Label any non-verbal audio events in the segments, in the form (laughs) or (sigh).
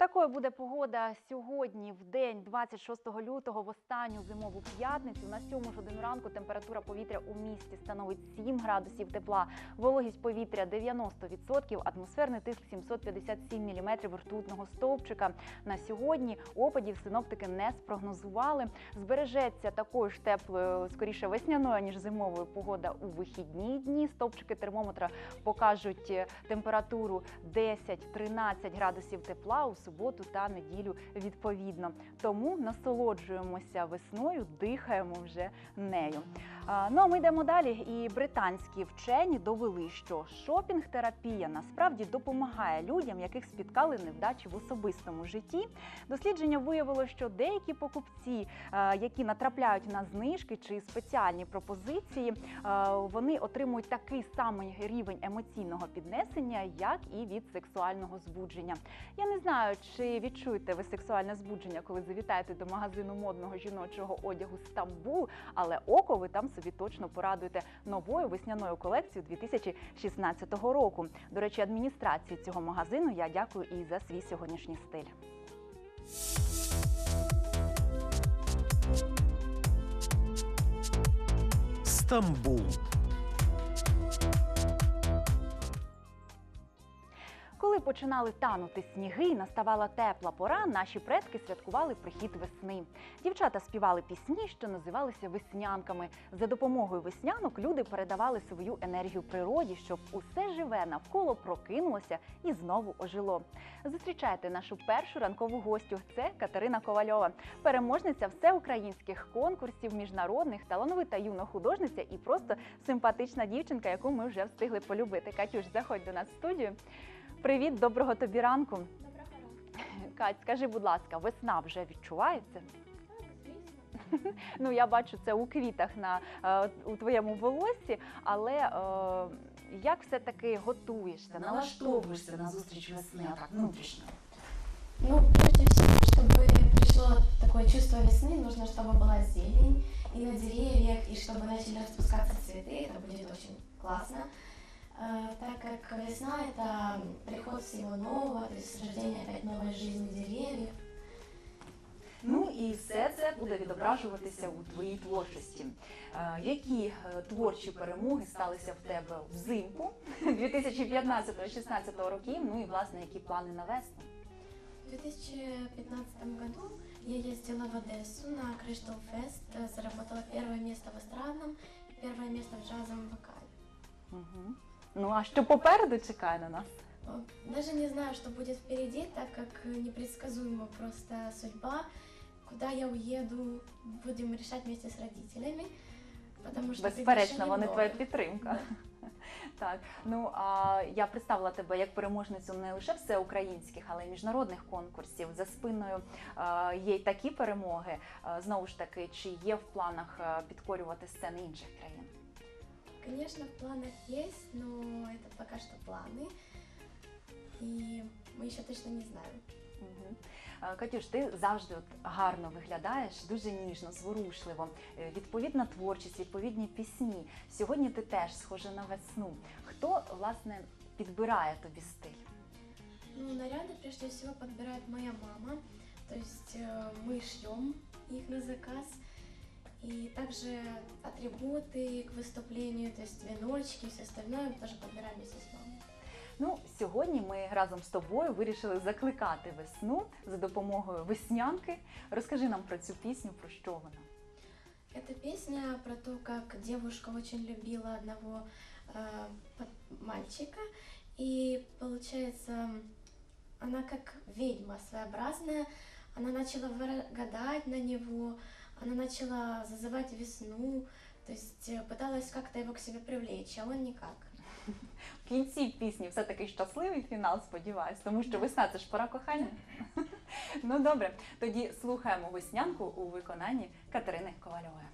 Такою буде погода сьогодні, в день 26 лютого, в останню зимову п'ятницю. На 7 годину ранку температура повітря у місті становить 7 градусів тепла, вологість повітря 90%, атмосферний тиск 757 мм ртутного стовпчика. На сьогодні опадів синоптики не спрогнозували. Збережеться такою ж теплою, скоріше весняною, ніж зимовою погода у вихідні дні. Стовпчики термометра покажуть е, температуру 10-13 градусів тепла у суботу та неділю відповідно. Тому насолоджуємося весною, дихаємо вже нею. Ну а ми йдемо далі. І британські вчені довели, що шопінг-терапія насправді допомагає людям, яких спіткали невдачі в особистому житті. Дослідження виявило, що деякі покупці, які натрапляють на знижки чи спеціальні пропозиції, вони отримують такий самий рівень емоційного піднесення, як і від сексуального збудження. Я не знаю, чи відчуєте ви сексуальне збудження, коли завітаєте до магазину модного жіночого одягу Стамбул, але око ви там собі точно порадуєте новою весняною колекцією 2016 року. До речі, адміністрації цього магазину я дякую і за свій сьогоднішній стиль. Стамбул. Починали танути сніги і наставала тепла пора, наші предки святкували прихід весни. Дівчата співали пісні, що називалися веснянками. За допомогою веснянок люди передавали свою енергію природі, щоб усе живе навколо прокинулося і знову ожило. Зустрічайте нашу першу ранкову гостю. Це Катерина Ковальова, переможниця всеукраїнських конкурсів, міжнародних, талановита юна художниця і просто симпатична дівчинка, яку ми вже встигли полюбити. Катюш, заходь до нас в студію. Привіт, доброго тобі ранку. Доброго ранку. Кать, скажи, будь ласка, весна вже відчувається? Так, звісно. (laughs) Ну, я бачу це у квітах на е, у твоєму волоссі, але е, як все-таки готуєшся, налаштовуєшся на зустріч весни, а так внутрішньо? Ну, прежде всего, чтобы пришло такое чувство весны, нужно, чтобы была зелень и на деревьях, и чтобы начали распускаться цветы. Это будет очень классно. Э, Так как весна – это приход всего нового, то есть рождение опять новой жизни деревьев. Ну і все це буде відображуватися у твоїй творчості. Е, які е, творчі перемоги сталися в тебе взимку (laughs) 2015-16 років? Ну і власне які плани на весну? В 2015 году я ездила в Одессу на Crystal Fest, э, заработала первое место в эстрадном и первое место в джазовом вокале. Угу. Ну а що попереду чекає на нас? Э, Даже не знаю, что будет впереди, так как непредсказуема просто судьба. Куда я уеду, будем решать вместе с родителями. Потому что Безперечно, вони твоя підтримка. (laughs) Так, ну а я представила тебе як переможницю не лише всеукраїнських, але й міжнародних конкурсів. За спиною е, є й такі перемоги. Е, знову ж таки, чи є в планах е, підкорювати сцени інших країн? Конечно, в планах есть, но это пока что планы. И мы еще точно не знаем. Мгм. Е, Катюш, ти завжди от гарно виглядаєш, дуже ніжно, зворушливо. Е, Відповідна творчість, відповідні пісні. Сьогодні ти теж схожа на весну. Хто власне підбирає тобі стиль? Ну, наряды прежде всего подбирает моя мама. То есть э, мы шьем их на заказ. И также атрибуты к выступлению, то есть веночки, все остальное мы тоже подбираем вместе с мамой. Ну, сьогодні ми разом з тобою вирішили закликати весну за допомогою веснянки. Розкажи нам про цю пісню, про що вона. Эта песня про то, как девушка очень любила одного э, под- мальчика. И получается, она как ведьма своеобразная. Она начала вра- гадать на него, она начала зазывать весну, то есть э, пыталась как-то его к себе привлечь, а он никак. В кінці пісні все таки щасливий фінал, сподіваюсь, тому що весна це ж пора кохання. Ну добре, тоді слухаємо веснянку у виконанні Катерини Ковальової.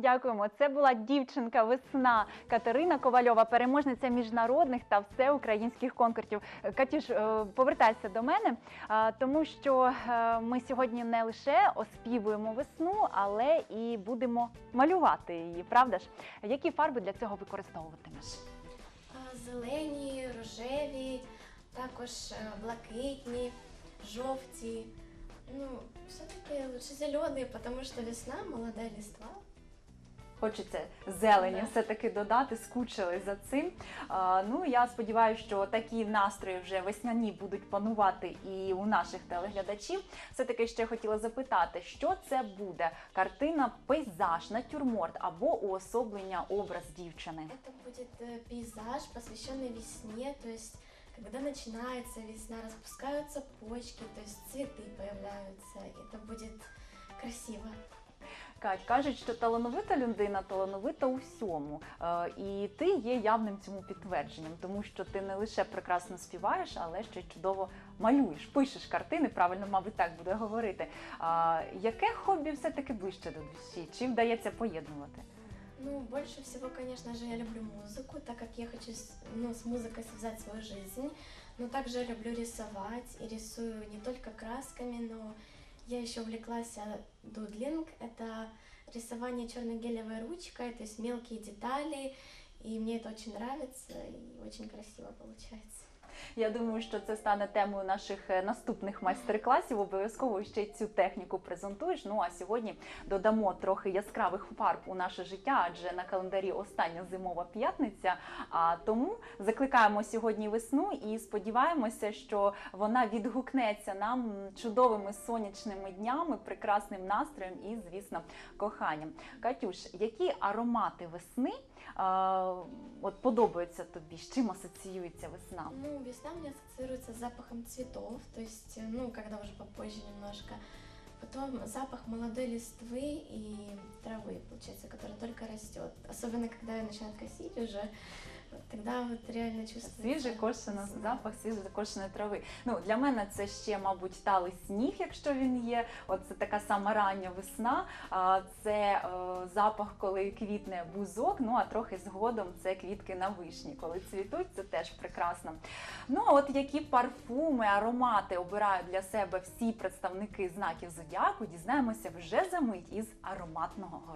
Дякуємо. Це була дівчинка весна Катерина Ковальова, переможниця міжнародних та всеукраїнських конкурсів. Е, Катюш, е, повертайся до мене, тому що е, ми сьогодні не лише оспівуємо весну, але і будемо малювати її. Правда ж? Які фарби для цього використовуватимеш? Зелені, рожеві, також блакитні, жовті. Ну, все-таки лучше зеленые, потому что весна, молодая листва. Хочеться зелені Да. все-таки додати, скучили за цим. А, ну я сподіваюся, що такі настрої вже весняні будуть панувати і у наших телеглядачів. Все таки ще хотіла запитати, що це буде? Картина, пейзаж, натюрморт або уособлення образ дівчини. Это будет э, пейзаж, посвященный весне, то есть когда начинается весна, распускаются почки, то есть цветы появляются. Это будет красиво. Кать, кажуть, що талановита людина талановита у всьому. Е, і ти є явним цьому підтвердженням, тому що ти не лише прекрасно співаєш, але ще чудово малюєш, пишеш картини, правильно, мабуть, так буде говорити. Яке хобі все-таки ближче до душі? Чи вдається поєднувати? Ну, больше всего, конечно же, я люблю музыку, так как я хочу ну, с музыкой связать свою жизнь. Но также я люблю рисовать и рисую не только красками, но я еще увлеклась а, дудлинг. Это рисование черно-гелевой ручкой, то есть мелкие детали. И мне это очень нравится и очень красиво получается. Я думаю, що це стане темою наших е, наступних майстер-класів. Обов'язково ще цю техніку презентуєш. Ну а сьогодні додамо трохи яскравих фарб у наше життя, адже на календарі остання зимова п'ятниця. А тому закликаємо сьогодні весну і сподіваємося, що вона відгукнеться нам чудовими сонячними днями, прекрасним настроєм і, звісно, коханням. Катюш, які аромати весни от подобаються тобі? З чим асоціюється весна? Ну, весна у меня ассоциируется с запахом цветов, то есть, э, ну, когда уже попозже немножко. Потом запах молодой листвы и травы, получается, которая только растет. Особенно, когда ее начинают косить уже, тогда вот реально чувствуется. Свіжий кошена, запах свіжої закошеної трави. Ну для мене це ще, мабуть, талий сніг, якщо він є. От це така сама рання весна. А це е, запах, коли квітне бузок. Ну а трохи згодом це квітки на вишні. Коли цвітуть, це теж прекрасно. Ну а от які парфуми, аромати обирають для себе всі представники знаків зодіаку, дізнаємося вже за мить із ароматного гороскопу.